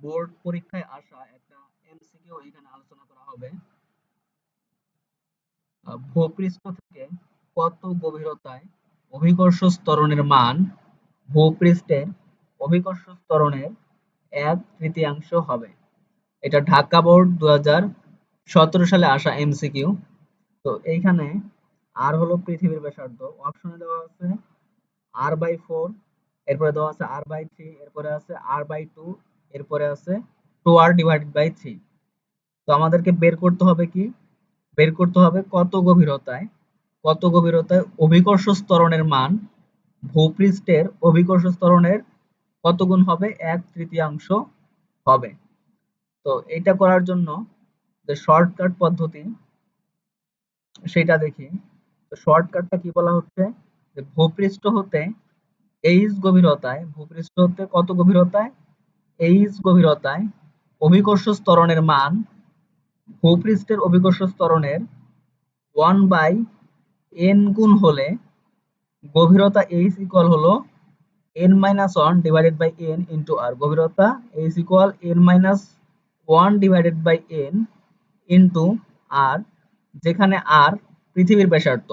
Board পরীক্ষায় আসা একটা এমসিকিউ এখানে আলোচনা করা হবে। ভূপৃষ্ঠ থেকে কত গভীরতায় অভিকর্ষ ত্বরণের মান ভূপৃষ্ঠের অভিকর্ষ ত্বরণের এক তৃতীয়াংশ হবে। এটা ঢাকা বোর্ড দু হাজার সতেরো সালে আসা এমসিকিউ। তো এইখানে আর হলো পৃথিবীর ব্যাসার্ধ। অপশনে দেওয়া আছে আর বাই ফোর এরপরে দেওয়া আছে আর বাই থ্রি এরপরে আছে আর বাই টু এরপরে আছে two R divided by three তো আমাদেরকে বের করতে হবে কি? বের করতে হবে কত গভীরতায়? কত গভীরতায়? অভিকর্ষ ত্বরণের মান ভূপৃষ্ঠের অভিকর্ষ ত্বরণের কত গুণ হবে? এক তৃতীয়াংশ হবে। তো এটা করার জন্য যে শর্টকাট পদ্ধতি, সেটা দেখি। তো শর্টকাটটা কি বলা হচ্ছে? যে ভূপৃষ্ঠ হতে এইচ গভীরতায়, ভূপৃষ্ঠ হতে কত গভীরতায়? এইচ গভীরতায় অভিকর্ষ ত্বরণের মান ভূপৃষ্ঠের অভিকর্ষ ত্বরণের ওয়ান বাই এন গুণ হলে গভীরতা এইচ ইকুয়াল হলো N minus one divided by N into R গভীরতা H equal N minus one divided by N into R যেখানে আর পৃথিবীর ব্যাসার্ধ।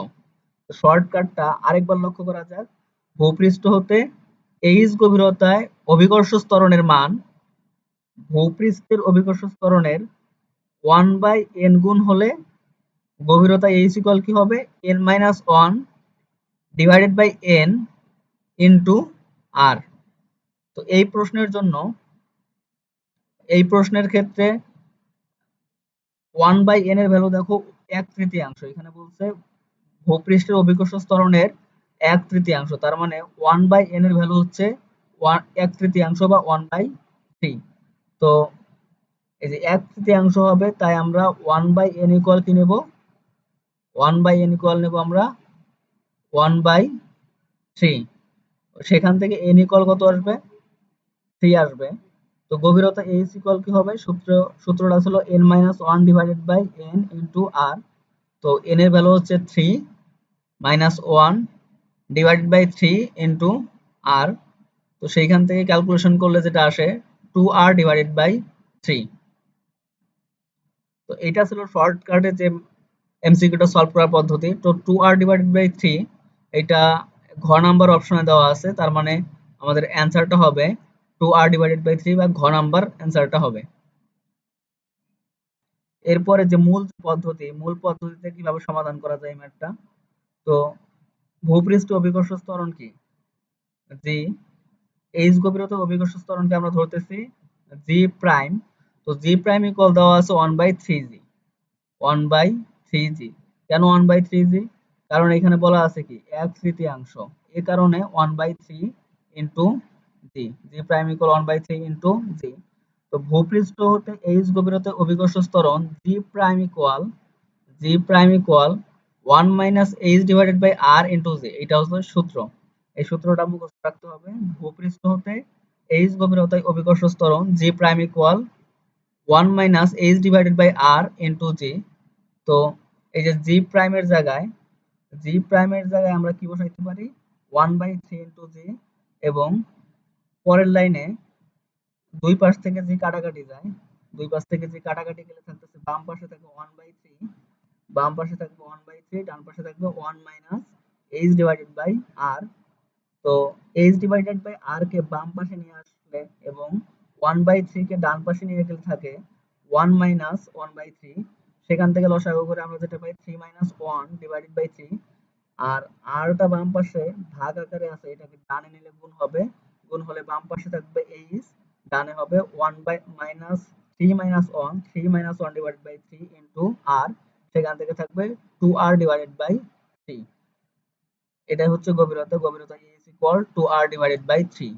শর্টকাটটা আরেকবার লক্ষ্য করা যাক। ভূপৃষ্ঠ হতে এইচ গভীরতায় অভিকর্ষ ত্বরণের মান, ভূপৃষ্ঠের অভিকর্ষ ত্বরণের ওয়ান বাই এন গুণ হলে গভীরতা এইচ ইকুয়াল কি হবে? N minus one divided by N into R তো এই প্রশ্নের জন্য, এই প্রশ্নের ক্ষেত্রে ওয়ান বাই এন এর ভ্যালু দেখো এক তৃতীয়াংশ। এখানে বলছে ভূপৃষ্ঠের অভিকর্ষ ত্বরণের এক তৃতীয়াংশ। তার মানে ওয়ান বাই এন এর ভ্যালু হচ্ছে ওয়ান এক তৃতীয়াংশ বা ওয়ান বাই থ্রি তো এই যে এক তৃতীয়াংশ হবে, তাই আমরা ওয়ান বাই এন ইকুয়াল কি নেব? ওয়ান বাই এন ইকুয়াল নেব আমরা ওয়ান বাই থ্রি সেখান থেকে এন ইকুয়াল কত আসবে? থ্রি আসবে। তো গভীরতা এইচ ইকুয়াল কি হবে? সূত্র, সূত্রটা ছিল N minus one divided by N into R তো এন এর ভ্যালু হচ্ছে three minus one divided by three into R তো সেইখান থেকে ক্যালকুলেশন করলে যেটা আসে two R divided by three তো এটা ছিল শর্টকাটে যে এমসিকিউটা সলভ করার পদ্ধতি। তো two R divided by three এটা নাম্বার অপশনে দেওয়া আছে, তার মানে আমাদের অ্যান্সারটা হবে two R divided by three বা নাম্বার অ্যান্সারটা হবে। এরপরে যে মূল পদ্ধতি, মূল পদ্ধতিতে কীভাবে সমাধান করা যায় ম্যাথটা তো ভূপৃষ্ঠ অভিকর্ষ ত্বরণ কি? জি এইচ গভীরতা অভিকর্ষ ত্বরণকে আমরা ধরতেছি জি প্রাইম তো জি প্রাইম ইকুয়াল দেওয়া আছে one by three G one by three G কেন ওয়ান বাই থ্রি জি কারণ এখানে বলা আছে কি, এক তৃতীয়াংশ। এ কারণে one by three into G G prime equal one by three into G তো ভূপৃষ্ঠ হতে এইচ গভীরতা অভিকর্ষ স্তরণ G prime equal G prime equal one minus H divided by R into G এটা হচ্ছে সূত্র। এই সূত্রটা মুখস্থ রাখতে হবে। ভূপৃষ্ঠ হতে এইচ গভীরতায় অভিকর্ষ স্তরণ G prime equal one minus H divided by R into G তো এই যে জি প্রাইমের জায়গায় জি প্রাইমের জায়গায় আমরা কি বসাইতে পারি? One by three into G এবং পরের লাইনে দুই পাশ থেকে যে কাটাকাটি যায়। দুই পাশ থেকে যে কাটাকাটি গেলে থাকতেছে বাম পাশে থাকবে ওয়ান বাই থ্রি বাম পাশে থাকবে ওয়ান বাই থ্রি ডান পাশে থাকবে one minus H divided by R তো এইচ ডিভাইডেড বাই আর কে বাম পাশে নিয়ে আসলে এবং ওয়ান বাই থ্রি কে ডান পাশে নিয়ে গেলে থাকে one minus one by three সেখান থেকে লসাগু করে আমরা যেটা পাই three minus one divided by three R আরটা বাম পাশে ভাগ আকারে আছে, এটাকে ডানে নিলে গুণ হবে, গুণ হলে বাম পাশে থাকবে এইচ ডানে হবে one by minus three minus one three minus one divided by three into R সেখান থেকে থাকবে two R divided by three এটাই হচ্ছে গভীরতা। গভীরতা is equal two R divided by three